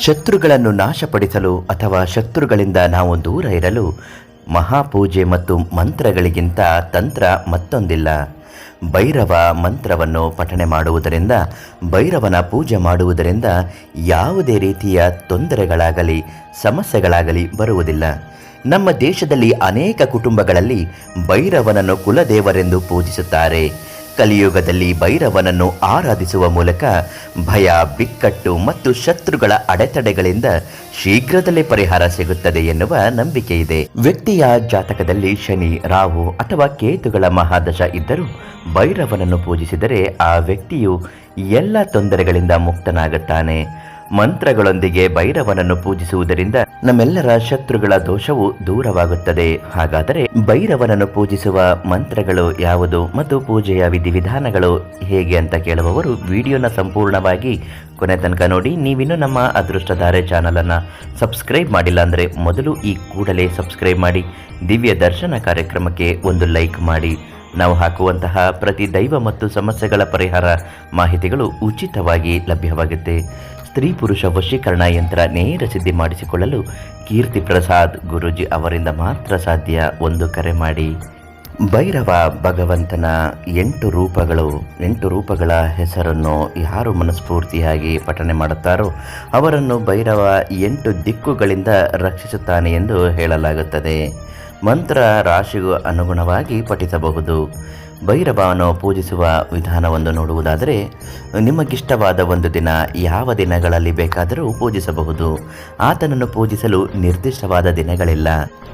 ಶತ್ರುಗಳನ್ನು ನಾಶಪಡಿಸಲು ಅಥವಾ ಶತ್ರುಗಳಿಂದ ನಾವು ದೂರ ಇರಲು ಮಹಾಪೂಜೆ ಮತ್ತು ಮಂತ್ರಗಳಿಗಿಂತ ತಂತ್ರ ಮತ್ತೊಂದಿಲ್ಲ. ಭೈರವ ಮಂತ್ರವನ್ನು ಪಠನೆ ಮಾಡುವುದರಿಂದ, ಭೈರವನ ಪೂಜೆ ಮಾಡುವುದರಿಂದ ಯಾವುದೇ ರೀತಿಯ ತೊಂದರೆಗಳಾಗಲಿ, ಸಮಸ್ಯೆಗಳಾಗಲಿ ಬರುವುದಿಲ್ಲ. ನಮ್ಮ ದೇಶದಲ್ಲಿ ಅನೇಕ ಕುಟುಂಬಗಳಲ್ಲಿ ಭೈರವನನ್ನು ಕುಲದೇವರೆಂದು ಪೂಜಿಸುತ್ತಾರೆ. ಕಲಿಯುಗದಲ್ಲಿ ಭೈರವನನ್ನು ಆರಾಧಿಸುವ ಮೂಲಕ ಭಯ, ಬಿಕ್ಕಟ್ಟು ಮತ್ತು ಶತ್ರುಗಳ ಅಡೆತಡೆಗಳಿಂದ ಶೀಘ್ರದಲ್ಲೇ ಪರಿಹಾರ ಸಿಗುತ್ತದೆ ಎನ್ನುವ ನಂಬಿಕೆ ಇದೆ. ವ್ಯಕ್ತಿಯ ಜಾತಕದಲ್ಲಿ ಶನಿ, ರಾಹು ಅಥವಾ ಕೇತುಗಳ ಮಹಾದಶ ಇದ್ದರೂ ಭೈರವನನ್ನು ಪೂಜಿಸಿದರೆ ಆ ವ್ಯಕ್ತಿಯು ಎಲ್ಲ ತೊಂದರೆಗಳಿಂದ ಮುಕ್ತನಾಗುತ್ತಾನೆ. ಮಂತ್ರಗಳೊಂದಿಗೆ ಭೈರವನನ್ನು ಪೂಜಿಸುವುದರಿಂದ ನಮ್ಮೆಲ್ಲರ ಶತ್ರುಗಳ ದೋಷವು ದೂರವಾಗುತ್ತದೆ. ಹಾಗಾದರೆ ಭೈರವನನ್ನು ಪೂಜಿಸುವ ಮಂತ್ರಗಳು ಯಾವುದು ಮತ್ತು ಪೂಜೆಯ ವಿಧಿವಿಧಾನಗಳು ಹೇಗೆ ಅಂತ ಕೇಳುವವರು ವಿಡಿಯೋನ ಸಂಪೂರ್ಣವಾಗಿ ಕೊನೆ ತನಕ ನೋಡಿ. ನೀವಿನ್ನೂ ನಮ್ಮ ಅದೃಷ್ಟಧಾರೆ ಚಾನಲನ್ನು ಸಬ್ಸ್ಕ್ರೈಬ್ ಮಾಡಿಲ್ಲ ಅಂದರೆ ಮೊದಲು ಈ ಕೂಡಲೇ ಸಬ್ಸ್ಕ್ರೈಬ್ ಮಾಡಿ. ದಿವ್ಯ ದರ್ಶನ ಕಾರ್ಯಕ್ರಮಕ್ಕೆ ಒಂದು ಲೈಕ್ ಮಾಡಿ. ನಾವು ಹಾಕುವಂತಹ ಪ್ರತಿ ದೈವ ಮತ್ತು ಸಮಸ್ಯೆಗಳ ಪರಿಹಾರ ಮಾಹಿತಿಗಳು ಉಚಿತವಾಗಿ ಲಭ್ಯವಾಗುತ್ತೆ. ಸ್ತ್ರೀ ಪುರುಷ ವಶೀಕರಣ ಯಂತ್ರ ನೇರ ಸಿದ್ಧಿ ಮಾಡಿಸಿಕೊಳ್ಳಲು ಕೀರ್ತಿ ಪ್ರಸಾದ್ ಗುರೂಜಿ ಅವರಿಂದ ಮಾತ್ರ ಸಾಧ್ಯ. ಒಂದು ಕರೆ ಮಾಡಿ. ಭೈರವ ಭಗವಂತನ ಎಂಟು ರೂಪಗಳು, ಎಂಟು ರೂಪಗಳ ಹೆಸರನ್ನು ಯಾರು ಮನಸ್ಫೂರ್ತಿಯಾಗಿ ಪಠನೆ ಮಾಡುತ್ತಾರೋ ಅವರನ್ನು ಭೈರವ ಎಂಟು ದಿಕ್ಕುಗಳಿಂದ ರಕ್ಷಿಸುತ್ತಾನೆ ಎಂದು ಹೇಳಲಾಗುತ್ತದೆ. ಮಂತ್ರ ರಾಶಿಗೂ ಅನುಗುಣವಾಗಿ ಪಠಿಸಬಹುದು. ಭೈರವನ್ನು ಪೂಜಿಸುವ ವಿಧಾನವನ್ನು ನೋಡುವುದಾದರೆ, ನಿಮಗಿಷ್ಟವಾದ ಒಂದು ದಿನ ಯಾವ ದಿನಗಳಲ್ಲಿ ಬೇಕಾದರೂ ಪೂಜಿಸಬಹುದು. ಆತನನ್ನು ಪೂಜಿಸಲು ನಿರ್ದಿಷ್ಟವಾದ ದಿನಗಳಿಲ್ಲ.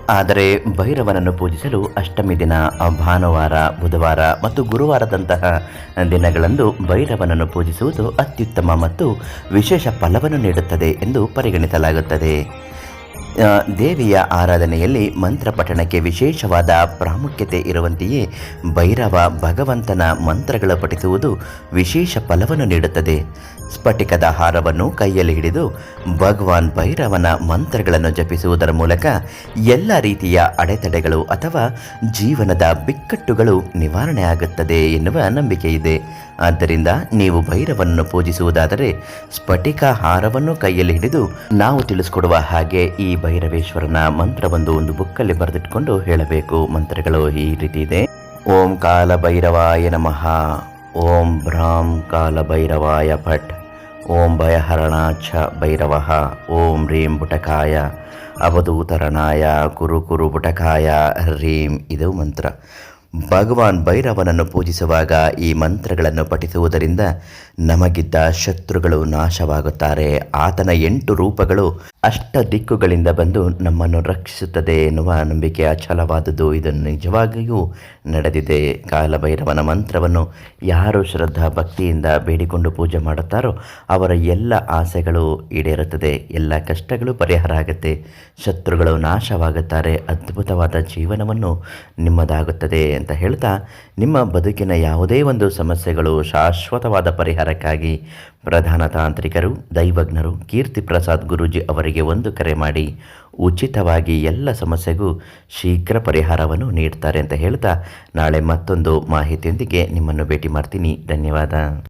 ಆದರೆ ಭೈರವನನ್ನು ಪೂಜಿಸಲು ಅಷ್ಟಮಿ ದಿನ, ಭಾನುವಾರ, ಬುಧವಾರ ಮತ್ತು ಗುರುವಾರದಂತಹ ದಿನಗಳಂದು ಭೈರವನನ್ನು ಪೂಜಿಸುವುದು ಅತ್ಯುತ್ತಮ ಮತ್ತು ವಿಶೇಷ ಫಲವನ್ನು ನೀಡುತ್ತದೆ ಎಂದು ಪರಿಗಣಿಸಲಾಗುತ್ತದೆ. ದೇವಿಯ ಆರಾಧನೆಯಲ್ಲಿ ಮಂತ್ರ ಪಠಣಕ್ಕೆ ವಿಶೇಷವಾದ ಪ್ರಾಮುಖ್ಯತೆ ಇರುವಂತೆಯೇ ಭೈರವ ಭಗವಂತನ ಮಂತ್ರಗಳ ಪಠಿಸುವುದು ವಿಶೇಷ ಫಲವನ್ನು ನೀಡುತ್ತದೆ. ಸ್ಫಟಿಕದ ಹಾರವನ್ನು ಕೈಯಲ್ಲಿ ಹಿಡಿದು ಭಗವಾನ್ ಭೈರವನ ಮಂತ್ರಗಳನ್ನು ಜಪಿಸುವುದರ ಮೂಲಕ ಎಲ್ಲ ರೀತಿಯ ಅಡೆತಡೆಗಳು ಅಥವಾ ಜೀವನದ ಬಿಕ್ಕಟ್ಟುಗಳು ನಿವಾರಣೆ ಆಗುತ್ತದೆ ಎನ್ನುವ ನಂಬಿಕೆ ಇದೆ. ಆದ್ದರಿಂದ ನೀವು ಭೈರವನ್ನು ಪೂಜಿಸುವುದಾದರೆ ಸ್ಫಟಿಕ ಹಾರವನ್ನು ಕೈಯಲ್ಲಿ ಹಿಡಿದು ನಾವು ತಿಳಿಸ್ಕೊಡುವ ಹಾಗೆ ಈ ಭೈರವೇಶ್ವರನ ಮಂತ್ರವೊಂದು ಒಂದು ಬುಕ್ಕಲ್ಲಿ ಬರೆದಿಟ್ಕೊಂಡು ಹೇಳಬೇಕು. ಮಂತ್ರಗಳು ಈ ರೀತಿ ಇದೆ. ಓಂ ಕಾಲ ಭೈರವಾಯ ನಮಃ. ಓಂ ಭ್ರಾಂ ಕಾಲ ಭೈರವಾಯ ಭಟ್. ಓಂ ಭಯಹರಣಾಚ ಭೈರವ, ಓಂ ರೀಂ ಬುಟಕಾಯ ಅವಧೂತರಣಾಯ ಕುರು ಕುರು ಬುಟಕಾಯ ರೀಂ ಇದು ಮಂತ್ರ. ಭಗವಾನ್ ಭೈರವನನ್ನು ಪೂಜಿಸುವಾಗ ಈ ಮಂತ್ರಗಳನ್ನು ಪಠಿಸುವುದರಿಂದ ನಮಗಿದ್ದ ಶತ್ರುಗಳು ನಾಶವಾಗುತ್ತಾರೆ. ಆತನ ಎಂಟು ರೂಪಗಳು ಅಷ್ಟ ದಿಕ್ಕುಗಳಿಂದ ಬಂದು ನಮ್ಮನ್ನು ರಕ್ಷಿಸುತ್ತದೆ ಎನ್ನುವ ನಂಬಿಕೆ ಅಚಲವಾದುದು ಇದನ್ನು ನಿಜವಾಗಿಯೂ ನಡೆದಿದೆ. ಕಾಲಭೈರವನ ಮಂತ್ರವನ್ನು ಯಾರು ಶ್ರದ್ಧಾ ಭಕ್ತಿಯಿಂದ ಬೇಡಿಕೊಂಡು ಪೂಜೆ ಮಾಡುತ್ತಾರೋ ಅವರ ಎಲ್ಲ ಆಸೆಗಳು ಈಡೇರುತ್ತದೆ. ಎಲ್ಲ ಕಷ್ಟಗಳು ಪರಿಹಾರ ಆಗುತ್ತೆ. ಶತ್ರುಗಳು ನಾಶವಾಗುತ್ತಾರೆ. ಅದ್ಭುತವಾದ ಜೀವನವನ್ನು ನಿಮ್ಮದಾಗುತ್ತದೆ ಅಂತ ಹೇಳ್ತಾ ನಿಮ್ಮ ಬದುಕಿನ ಯಾವುದೇ ಒಂದು ಸಮಸ್ಯೆಗಳು ಶಾಶ್ವತವಾದ ಪರಿಹಾರಕ್ಕಾಗಿ ಪ್ರಧಾನ ತಾಂತ್ರಿಕರು, ದೈವಜ್ಞರು ಕೀರ್ತಿ ಪ್ರಸಾದ್ ಗುರೂಜಿ ಅವರಿಗೆ ಒಂದು ಕರೆ ಮಾಡಿ ಉಚಿತವಾಗಿ ಎಲ್ಲ ಸಮಸ್ಯೆಗೂ ಶೀಘ್ರ ಪರಿಹಾರವನ್ನು ನೀಡ್ತಾರೆ ಅಂತ ಹೇಳ್ತಾ ನಾಳೆ ಮತ್ತೊಂದು ಮಾಹಿತಿಯೊಂದಿಗೆ ನಿಮ್ಮನ್ನು ಭೇಟಿ ಮಾಡ್ತೀನಿ. ಧನ್ಯವಾದ.